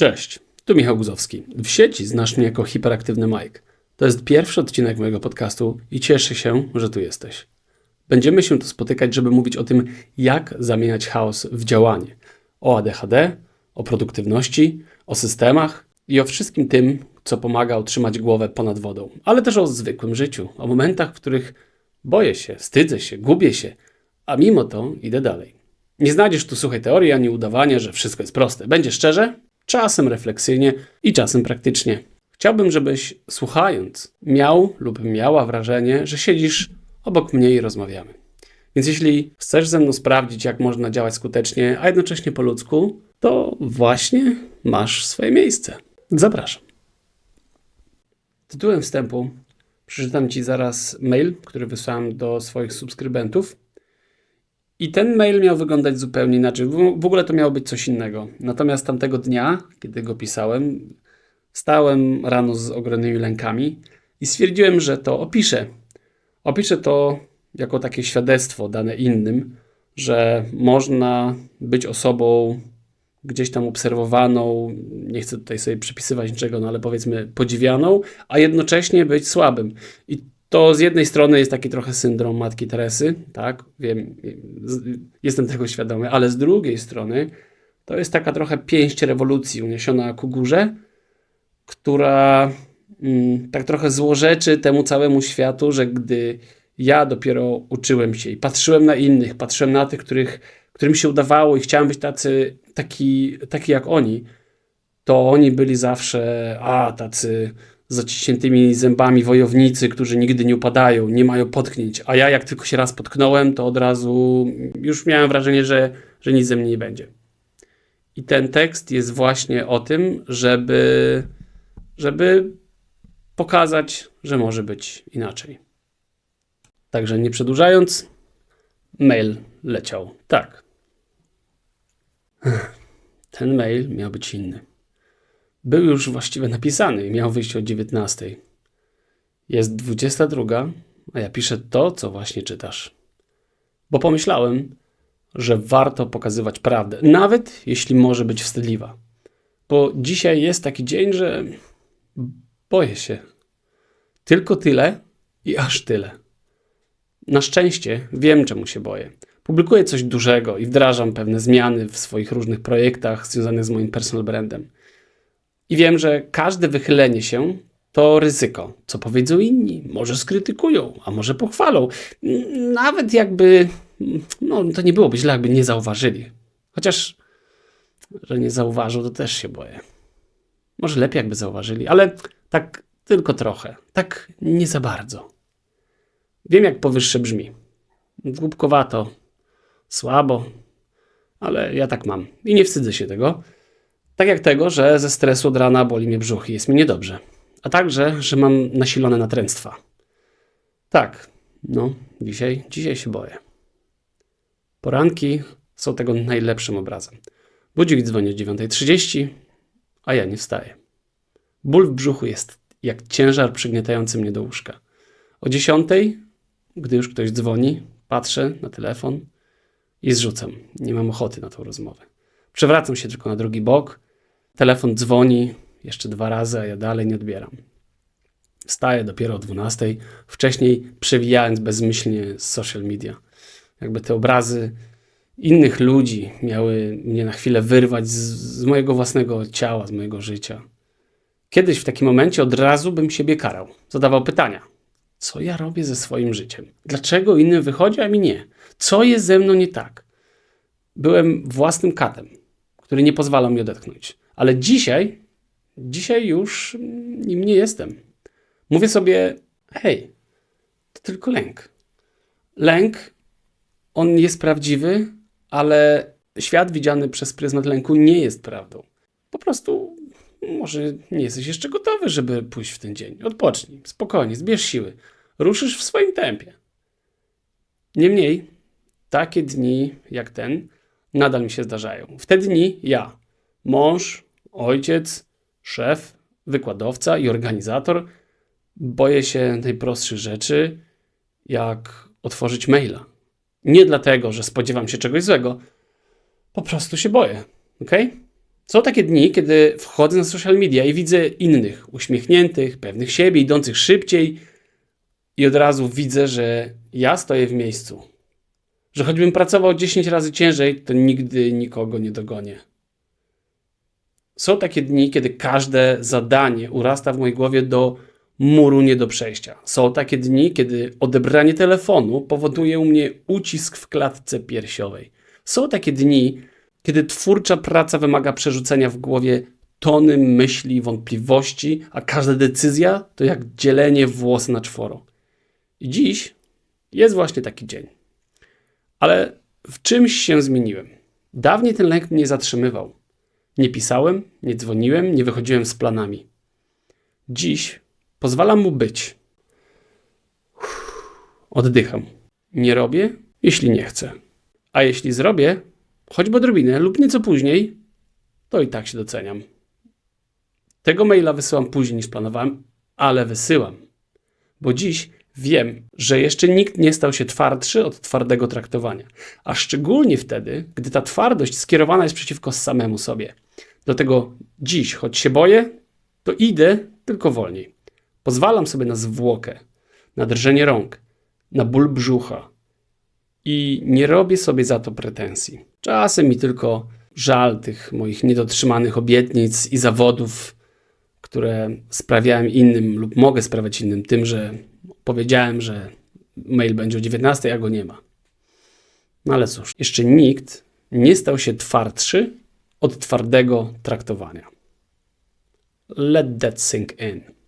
Cześć, tu Michał Guzowski. W sieci znasz mnie jako hiperaktywny Mike. To jest pierwszy odcinek mojego podcastu i cieszę się, że tu jesteś. Będziemy się tu spotykać, żeby mówić o tym, jak zamieniać chaos w działanie. O ADHD, o produktywności, o systemach i o wszystkim tym, co pomaga utrzymać głowę ponad wodą, ale też o zwykłym życiu, o momentach, w których boję się, wstydzę się, gubię się, a mimo to idę dalej. Nie znajdziesz tu suchej teorii ani udawania, że wszystko jest proste. Będzie szczerze, czasem refleksyjnie i czasem praktycznie. Chciałbym, żebyś słuchając miał lub miała wrażenie, że siedzisz obok mnie i rozmawiamy. Więc jeśli chcesz ze mną sprawdzić, jak można działać skutecznie, a jednocześnie po ludzku, to właśnie masz swoje miejsce. Zapraszam. Tytułem wstępu przeczytam Ci zaraz mail, który wysłałem do swoich subskrybentów. I ten mail miał wyglądać zupełnie inaczej. W ogóle to miało być coś innego. Natomiast tamtego dnia, kiedy go pisałem, stałem rano z ogromnymi lękami i stwierdziłem, że to opiszę. Opiszę to jako takie świadectwo dane innym, że można być osobą gdzieś tam obserwowaną, nie chcę tutaj sobie przypisywać niczego, no ale powiedzmy podziwianą, a jednocześnie być słabym. I to z jednej strony jest taki trochę syndrom Matki Teresy, tak, wiem, jestem tego świadomy, ale z drugiej strony to jest taka trochę pięść rewolucji uniesiona ku górze, która mm, tak trochę złorzeczy temu całemu światu, że gdy ja dopiero uczyłem się i patrzyłem na innych, patrzyłem na tych, których, którym się udawało i chciałem być tacy, taki, taki jak oni, to oni byli zawsze, a tacy zaciśniętymi zębami wojownicy, którzy nigdy nie upadają, nie mają potknięć. A ja jak tylko się raz potknąłem, to od razu już miałem wrażenie, że, że nic ze mnie nie będzie. I ten tekst jest właśnie o tym, żeby, żeby pokazać, że może być inaczej. Także nie przedłużając, mail leciał. Tak. Ten mail miał być inny był już właściwie napisany i miał wyjść o 19. Jest 22, a ja piszę to, co właśnie czytasz. Bo pomyślałem, że warto pokazywać prawdę, nawet jeśli może być wstydliwa. Bo dzisiaj jest taki dzień, że boję się. Tylko tyle i aż tyle. Na szczęście wiem, czemu się boję. Publikuję coś dużego i wdrażam pewne zmiany w swoich różnych projektach związanych z moim personal brandem. I wiem, że każde wychylenie się to ryzyko. Co powiedzą inni? Może skrytykują, a może pochwalą. Nawet jakby, no to nie byłoby źle, jakby nie zauważyli. Chociaż, że nie zauważą, to też się boję. Może lepiej, jakby zauważyli, ale tak tylko trochę. Tak nie za bardzo. Wiem, jak powyższe brzmi. Głupkowato, słabo, ale ja tak mam i nie wstydzę się tego. Tak jak tego, że ze stresu od rana boli mnie brzuch i jest mi niedobrze. A także, że mam nasilone natręctwa. Tak, no, dzisiaj, dzisiaj się boję. Poranki są tego najlepszym obrazem. Budzik dzwoni o 9.30, a ja nie wstaję. Ból w brzuchu jest jak ciężar przygniatający mnie do łóżka. O 10.00, gdy już ktoś dzwoni, patrzę na telefon i zrzucam. Nie mam ochoty na tą rozmowę. Przewracam się tylko na drugi bok Telefon dzwoni jeszcze dwa razy, a ja dalej nie odbieram. Wstaję dopiero o 12, wcześniej przewijając bezmyślnie social media. Jakby te obrazy innych ludzi miały mnie na chwilę wyrwać z, z mojego własnego ciała, z mojego życia. Kiedyś w takim momencie od razu bym siebie karał. Zadawał pytania. Co ja robię ze swoim życiem? Dlaczego innym wychodzi, a mi nie? Co jest ze mną nie tak? Byłem własnym katem, który nie pozwalał mi odetchnąć. Ale dzisiaj, dzisiaj już nim nie jestem. Mówię sobie, hej, to tylko lęk. Lęk, on jest prawdziwy, ale świat widziany przez pryzmat lęku nie jest prawdą. Po prostu może nie jesteś jeszcze gotowy, żeby pójść w ten dzień. Odpocznij, spokojnie, zbierz siły. Ruszysz w swoim tempie. Niemniej, takie dni jak ten nadal mi się zdarzają. W te dni ja, mąż, ojciec, szef, wykładowca i organizator boję się najprostszych rzeczy, jak otworzyć maila. Nie dlatego, że spodziewam się czegoś złego, po prostu się boję. Ok? Są takie dni, kiedy wchodzę na social media i widzę innych, uśmiechniętych, pewnych siebie, idących szybciej, i od razu widzę, że ja stoję w miejscu. Że choćbym pracował 10 razy ciężej, to nigdy nikogo nie dogonię. Są takie dni, kiedy każde zadanie urasta w mojej głowie do muru nie do przejścia. Są takie dni, kiedy odebranie telefonu powoduje u mnie ucisk w klatce piersiowej. Są takie dni, kiedy twórcza praca wymaga przerzucenia w głowie tony myśli wątpliwości, a każda decyzja to jak dzielenie włosa na czworo. I dziś jest właśnie taki dzień. Ale w czymś się zmieniłem. Dawniej ten lęk mnie zatrzymywał. Nie pisałem, nie dzwoniłem, nie wychodziłem z planami. Dziś pozwalam mu być. Oddycham. Nie robię, jeśli nie chcę. A jeśli zrobię, choćby odrobinę lub nieco później, to i tak się doceniam. Tego maila wysyłam później niż planowałem, ale wysyłam. Bo dziś wiem, że jeszcze nikt nie stał się twardszy od twardego traktowania. A szczególnie wtedy, gdy ta twardość skierowana jest przeciwko samemu sobie. Dlatego dziś, choć się boję, to idę tylko wolniej. Pozwalam sobie na zwłokę, na drżenie rąk, na ból brzucha i nie robię sobie za to pretensji. Czasem mi tylko żal tych moich niedotrzymanych obietnic i zawodów, które sprawiałem innym lub mogę sprawiać innym tym, że powiedziałem, że mail będzie o 19, a go nie ma. No ale cóż, jeszcze nikt nie stał się twardszy od twardego traktowania. Let that sink in.